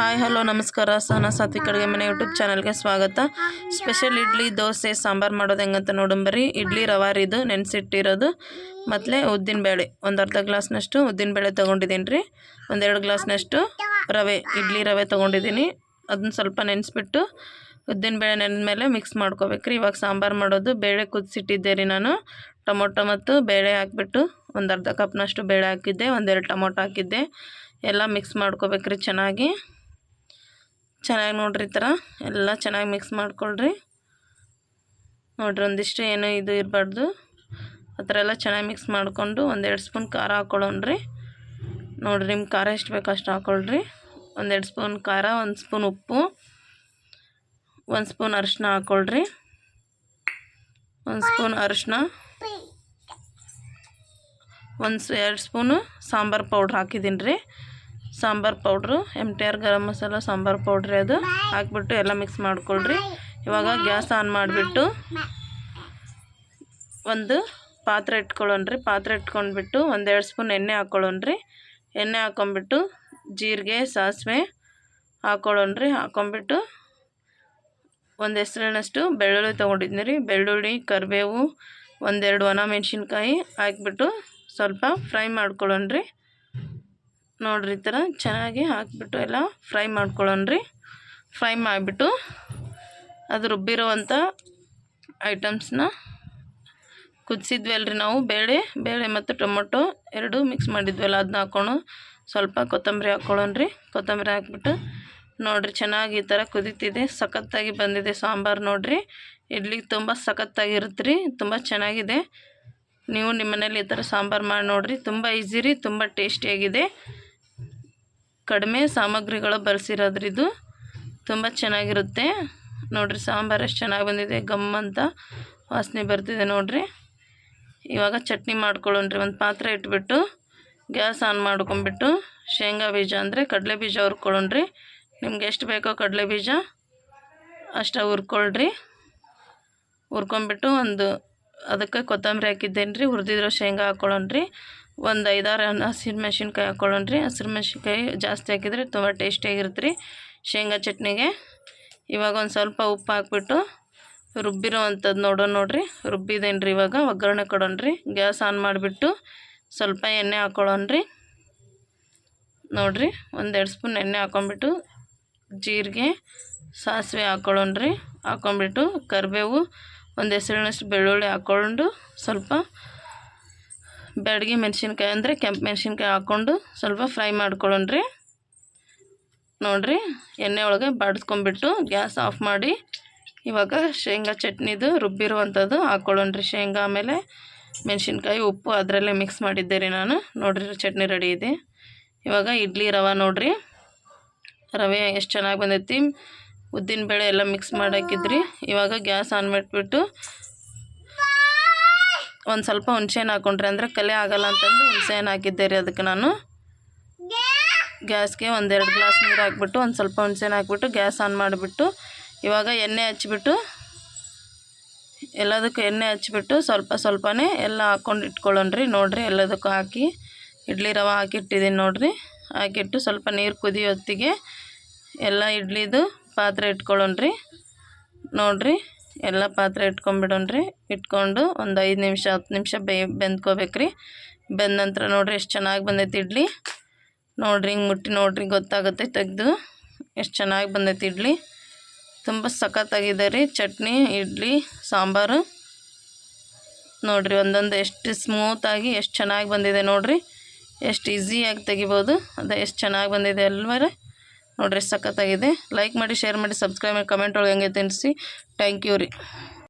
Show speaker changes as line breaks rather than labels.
Hi, hello, ನಮಸ್ಕಾರ. ಸಹನ ಸಾತ್ವಿಕ್ ಅಡುಗೆ ಮನೆ ಯೂಟ್ಯೂಬ್ ಚಾನಲ್ಗೆ ಸ್ವಾಗತ. ಸ್ಪೆಷಲ್ ಇಡ್ಲಿ, ದೋಸೆ, ಸಾಂಬಾರು ಮಾಡೋದು ಹೆಂಗಂತ ನೋಡಂಬರಿ ಇಡ್ಲಿ ರವಾರಿದು ನೆನೆಸಿಟ್ಟಿರೋದು. ಮತ್ತು ಉದ್ದಿನಬೇಳೆ ಒಂದು ಅರ್ಧ ಗ್ಲಾಸ್ನಷ್ಟು ಉದ್ದಿನಬೇಳೆ ತೊಗೊಂಡಿದ್ದೀನಿ ರೀ. ಒಂದೆರಡು ಗ್ಲಾಸ್ನಷ್ಟು ರವೆ, ಇಡ್ಲಿ, ರವೆ ತೊಗೊಂಡಿದ್ದೀನಿ. ಅದನ್ನ ಸ್ವಲ್ಪ ನೆನೆಸ್ಬಿಟ್ಟು ಉದ್ದಿನಬೇಳೆ ನೆನೆದ ಮೇಲೆ ಮಿಕ್ಸ್ ಮಾಡ್ಕೋಬೇಕ್ರಿ ಇವಾಗ ಸಾಂಬಾರು ಮಾಡೋದು. ಬೇಳೆ ಕುದಿಸಿಟ್ಟಿದ್ದೆ ರೀ ನಾನು. ಟೊಮೊಟೊ ಮತ್ತು ಬೇಳೆ ಹಾಕ್ಬಿಟ್ಟು ಒಂದು ಅರ್ಧ ಕಪ್ನಷ್ಟು ಬೇಳೆ ಹಾಕಿದ್ದೆ. ಒಂದೆರಡು ಟೊಮೊಟೊ ಹಾಕಿದ್ದೆ. ಎಲ್ಲ ಮಿಕ್ಸ್ ಮಾಡ್ಕೋಬೇಕ್ರಿ ಚೆನ್ನಾಗಿ. ಚೆನ್ನಾಗಿ ನೋಡ್ರಿ ಈ ಥರ. ಎಲ್ಲ ಚೆನ್ನಾಗಿ ಮಿಕ್ಸ್ ಮಾಡ್ಕೊಳ್ರಿ. ನೋಡ್ರಿ ಒಂದಿಷ್ಟು ಏನು ಇದು ಇರಬಾರ್ದು. ಆ ಥರ ಎಲ್ಲ ಚೆನ್ನಾಗಿ ಮಿಕ್ಸ್ ಮಾಡಿಕೊಂಡು ಒಂದೆರಡು ಸ್ಪೂನ್ ಖಾರ ಹಾಕ್ಕೊಳ್ಳೋಣ್ರಿ ನೋಡಿರಿ ನಿಮ್ಗೆ ಖಾರ ಎಷ್ಟು ಬೇಕು ಅಷ್ಟು ಹಾಕ್ಕೊಳ್ರಿ ಒಂದೆರಡು ಸ್ಪೂನ್ ಖಾರ, ಒಂದು ಸ್ಪೂನ್ ಉಪ್ಪು, ಒಂದು ಸ್ಪೂನ್ ಅರಿಶಿನ ಹಾಕ್ಕೊಳ್ರಿ ಒಂದು ಸ್ಪೂನ್ ಅರಿಶಿನ ಒಂದು ಎರಡು ಸ್ಪೂನು ಸಾಂಬಾರು ಪೌಡ್ರ್ ಹಾಕಿದ್ದೀನಿ ರೀ. Sambar powder M T R garam masala sambar powdery ಅದು ಹಾಕ್ಬಿಟ್ಟು ಎಲ್ಲ ಮಿಕ್ಸ್ ಮಾಡ್ಕೊಳ್ರಿ. ಇವಾಗ ಗ್ಯಾಸ್ ಆನ್ ಮಾಡಿಬಿಟ್ಟು ಒಂದು ಪಾತ್ರೆ ಇಟ್ಕೊಳ್ಳೋಣ್ರಿ. ಪಾತ್ರೆ ಇಟ್ಕೊಂಡ್ಬಿಟ್ಟು ಒಂದೆರಡು ಸ್ಪೂನ್ ಎಣ್ಣೆ ಹಾಕ್ಕೊಳ್ಳೋಣ್ರಿ. ಎಣ್ಣೆ ಹಾಕ್ಕೊಂಬಿಟ್ಟು ಜೀರಿಗೆ, ಸಾಸಿವೆ ಹಾಕ್ಕೊಳ್ಳೋಣ್ರಿ. ಹಾಕ್ಕೊಂಬಿಟ್ಟು ಒಂದು ಹೆಸರಿನಷ್ಟು ಬೆಳ್ಳುಳ್ಳಿ ತೊಗೊಂಡಿದ್ದೀನಿ ರೀ. ಬೆಳ್ಳುಳ್ಳಿ, ಕರಿಬೇವು, ಒಂದೆರಡು ಒಣ ಮೆಣಸಿನ್ಕಾಯಿ ಹಾಕ್ಬಿಟ್ಟು ಸ್ವಲ್ಪ ಫ್ರೈ ಮಾಡ್ಕೊಳ್ಳೋಣ್ರಿ. ನೋಡಿರಿ ಈ ಥರ ಚೆನ್ನಾಗಿ ಹಾಕಿಬಿಟ್ಟು ಎಲ್ಲ ಫ್ರೈ ಮಾಡ್ಕೊಳ್ಳೋಣ್ರಿ. ಫ್ರೈ ಮಾಡಿಬಿಟ್ಟು ಅದು ರುಬ್ಬಿರೋವಂಥ ಐಟಮ್ಸ್ನ ಕುದಿಸಿದ್ವಲ್ರಿ ನಾವು. ಬೇಳೆ ಬೇಳೆ ಮತ್ತು ಟೊಮೊಟೊ ಎರಡು ಮಿಕ್ಸ್ ಮಾಡಿದ್ವಲ್ಲ ಅದನ್ನ ಹಾಕ್ಕೊಂಡು ಸ್ವಲ್ಪ ಕೊತ್ತಂಬರಿ ಹಾಕ್ಕೊಳ್ಳೋಣ್ರಿ. ಕೊತ್ತಂಬರಿ ಹಾಕ್ಬಿಟ್ಟು ನೋಡಿರಿ ಚೆನ್ನಾಗಿ ಈ ಥರ ಕುದೀತಿದೆ. ಸಖತ್ತಾಗಿ ಬಂದಿದೆ ಸಾಂಬಾರು ನೋಡಿರಿ. ಇಡ್ಲಿ ತುಂಬ ಸಖತ್ತಾಗಿರುತ್ತೆ ರೀ ತುಂಬ ಚೆನ್ನಾಗಿದೆ. ನೀವು ನಿಮ್ಮ ಮನೇಲಿ ಈ ಥರ ಸಾಂಬಾರು ಮಾಡಿ ನೋಡಿರಿ, ತುಂಬ ಈಸಿ ರೀ, ತುಂಬ ಟೇಸ್ಟಿಯಾಗಿದೆ. ಕಡಿಮೆ ಸಾಮಗ್ರಿಗಳು ಬಳಸಿರೋದ್ರಿದು ತುಂಬ ಚೆನ್ನಾಗಿರುತ್ತೆ. ನೋಡಿರಿ ಸಾಂಬಾರು ಎಷ್ಟು ಚೆನ್ನಾಗಿ ಬಂದಿದೆ. ಗಮ್ ಅಂತ ವಾಸನೆ ಬರ್ತಿದೆ ನೋಡಿರಿ. ಇವಾಗ ಚಟ್ನಿ ಮಾಡ್ಕೊಳ್ಳೋಣ್ರಿ. ಒಂದು ಪಾತ್ರೆ ಇಟ್ಬಿಟ್ಟು ಗ್ಯಾಸ್ ಆನ್ ಮಾಡ್ಕೊಂಬಿಟ್ಟು ಶೇಂಗಾ ಬೀಜ ಅಂದರೆ ಕಡಲೆ ಬೀಜ ಹುರ್ಕೊಳ್ಳೋಣ್ರಿ. ನಿಮ್ಗೆ ಎಷ್ಟು ಬೇಕೋ ಕಡಲೆ ಬೀಜ ಅಷ್ಟು ಹುರ್ಕೊಳ್ರಿ. ಹುರ್ಕೊಂಬಿಟ್ಟು ಒಂದು ಅದಕ್ಕೆ ಕೊತ್ತಂಬರಿ ಹಾಕಿದ್ದೇನೆ ರೀ ಹುರಿದಿರೋ ಶೇಂಗಾ ಹಾಕ್ಕೊಳ್ಳೋಣ್ರಿ ಒಂದು ಐದಾರು ಹಸಿರು ಮೆಣಸಿನ್ಕಾಯಿ ಹಾಕ್ಕೊಳ್ಳೋಣ್ರಿ ಹಸಿರು ಮೆಣಸಿನ್ಕಾಯಿ ಜಾಸ್ತಿ ಹಾಕಿದರೆ ತುಂಬ ಟೇಸ್ಟಿಯಾಗಿರುತ್ತೆ ರೀ. ಶೇಂಗಾ ಚಟ್ನಿಗೆ ಇವಾಗ ಒಂದು ಸ್ವಲ್ಪ ಉಪ್ಪು ಹಾಕ್ಬಿಟ್ಟು ರುಬ್ಬಿರೋ ಅಂಥದ್ದು ನೋಡೋಣ ನೋಡಿರಿ. ರುಬ್ಬಿದೇನು ರೀ ಇವಾಗ. ಒಗ್ಗರಣೆ ಕೊಡೋಣ್ರಿ ಗ್ಯಾಸ್ ಆನ್ ಮಾಡಿಬಿಟ್ಟು ಸ್ವಲ್ಪ ಎಣ್ಣೆ ಹಾಕ್ಕೊಳ್ಳೋಣ್ರಿ ನೋಡಿರಿ. ಒಂದೆರಡು ಸ್ಪೂನ್ ಎಣ್ಣೆ ಹಾಕ್ಕೊಂಬಿಟ್ಟು ಜೀರಿಗೆ, ಸಾಸಿವೆ ಹಾಕ್ಕೊಳ್ಳೋಣ್ರಿ ಹಾಕ್ಕೊಂಬಿಟ್ಟು ಕರಿಬೇವು, ಒಂದು ಹೆಸರಿನಷ್ಟು ಬೆಳ್ಳುಳ್ಳಿ ಹಾಕ್ಕೊಂಡು ಸ್ವಲ್ಪ ಬ್ಯಾಡಗಿ ಮೆಣಸಿನ್ಕಾಯಿ ಅಂದರೆ ಕೆಂಪು ಮೆಣಸಿನ್ಕಾಯಿ ಹಾಕ್ಕೊಂಡು ಸ್ವಲ್ಪ ಫ್ರೈ ಮಾಡ್ಕೊಳ್ಳೋಣ್ರಿ ನೋಡಿರಿ, ಎಣ್ಣೆ ಒಳಗೆ ಬಾಡಿಸ್ಕೊಂಬಿಟ್ಟು ಗ್ಯಾಸ್ ಆಫ್ ಮಾಡಿ ಇವಾಗ ಶೇಂಗಾ ಚಟ್ನಿದು ರುಬ್ಬಿರುವಂಥದ್ದು ಹಾಕ್ಕೊಳ್ಳೋಣ್ರಿ ಶೇಂಗಾ ಆಮೇಲೆ ಮೆಣಸಿನ್ಕಾಯಿ, ಉಪ್ಪು ಅದರಲ್ಲೇ ಮಿಕ್ಸ್ ಮಾಡಿದ್ದೆ ರೀ ನಾನು. ನೋಡಿರಿ, ಚಟ್ನಿ ರೆಡಿ ಇದೆ. ಇವಾಗ ಇಡ್ಲಿ ರವೆ ನೋಡಿರಿ. ರವೆ ಎಷ್ಟು ಚೆನ್ನಾಗಿ ಬಂದೈತಿ. ಉದ್ದಿನ ಬೇಳೆ ಎಲ್ಲ ಮಿಕ್ಸ್ ಮಾಡಾಕಿದ್ರಿ. ಇವಾಗ ಗ್ಯಾಸ್ ಆನ್ ಮಾಡಿಬಿಟ್ಟು ಒಂದು ಸ್ವಲ್ಪ ಹುಣ್ಸೆಹಣ್ಣು ಹಾಕೊಂಡ್ರೆ ಅಂದರೆ ಕಲೆ ಆಗಲ್ಲ ಅಂತಂದು ಹುಣ್ಸೆಹಣ್ಣು ಹಾಕಿದ್ದೆ ರೀ ಅದಕ್ಕೆ ನಾನು. ಗ್ಯಾಸ್ಗೆ ಒಂದೆರಡು ಗ್ಲಾಸ್ ನೀರು ಹಾಕ್ಬಿಟ್ಟು ಒಂದು ಸ್ವಲ್ಪ ಹುಣ್ಸೆಹಣ್ಣು ಹಾಕ್ಬಿಟ್ಟು ಗ್ಯಾಸ್ ಆನ್ ಮಾಡಿಬಿಟ್ಟು ಇವಾಗ ಎಣ್ಣೆ ಹಚ್ಬಿಟ್ಟು ಎಲ್ಲದಕ್ಕೂ ಎಣ್ಣೆ ಹಚ್ಬಿಟ್ಟು ಸ್ವಲ್ಪ ಸ್ವಲ್ಪನೇ ಎಲ್ಲ ಹಾಕ್ಕೊಂಡು ಇಟ್ಕೊಳ್ಳೋಣ್ರಿ ನೋಡಿರಿ ಎಲ್ಲದಕ್ಕೂ ಹಾಕಿ ಇಡ್ಲಿ ರವೆ ಹಾಕಿಟ್ಟಿದ್ದೀನಿ ನೋಡಿರಿ. ಹಾಕಿಟ್ಟು ಸ್ವಲ್ಪ ನೀರು ಕುದಿಯೋ ಹೊತ್ತಿಗೆ ಎಲ್ಲ ಇಡ್ಲಿದು ಪಾತ್ರೆ ಇಟ್ಕೊಳ್ಳೋಣ್ರಿ ನೋಡಿರಿ ಎಲ್ಲ ಪಾತ್ರೆ ಇಟ್ಕೊಂಬಿಡೋಣ್ರಿ ಇಟ್ಕೊಂಡು ಒಂದು ಐದು ನಿಮಿಷ, ಹತ್ತು ನಿಮಿಷ ಬೇ, ಬೆಂದ್ಕೋಬೇಕ್ರಿ. ಬೆಂದ ನಂತರ ನೋಡಿರಿ ಎಷ್ಟು ಚೆನ್ನಾಗಿ ಬಂದೈತಿ ಇಡ್ಲಿ. ನೋಡ್ರಿ ಹಿಂಗೆ ಮುಟ್ಟಿ ನೋಡ್ರಿ ಗೊತ್ತಾಗುತ್ತೆ ತೆಗೆದು. ಎಷ್ಟು ಚೆನ್ನಾಗಿ ಬಂದೈತಿ ಇಡ್ಲಿ. ತುಂಬ ಸಖತ್ತಾಗಿದೆ ರೀ ಚಟ್ನಿ, ಇಡ್ಲಿ, ಸಾಂಬಾರು. ನೋಡಿರಿ ಒಂದೊಂದು ಎಷ್ಟು ಸ್ಮೂತಾಗಿ ಎಷ್ಟು ಚೆನ್ನಾಗಿ ಬಂದಿದೆ ನೋಡಿರಿ. ಎಷ್ಟು ಈಸಿಯಾಗಿ ತೆಗಿಬೋದು. ಅದು ಎಷ್ಟು ಚೆನ್ನಾಗಿ ಬಂದಿದೆ ಅಲ್ವರ. ನೋಡಿರಿ ಸಖತ್ತಾಗಿದೆ. ಲೈಕ್ ಮಾಡಿ ಶೇರ್ ಮಾಡಿ ಸಬ್ಸ್ಕ್ರೈಬ್ ಮಾಡಿ ಕಮೆಂಟ್ ಒಳಗೆ ಹೆಂಗೆ ತಿನ್ನಿಸಿ. ಥ್ಯಾಂಕ್ ಯು ರೀ.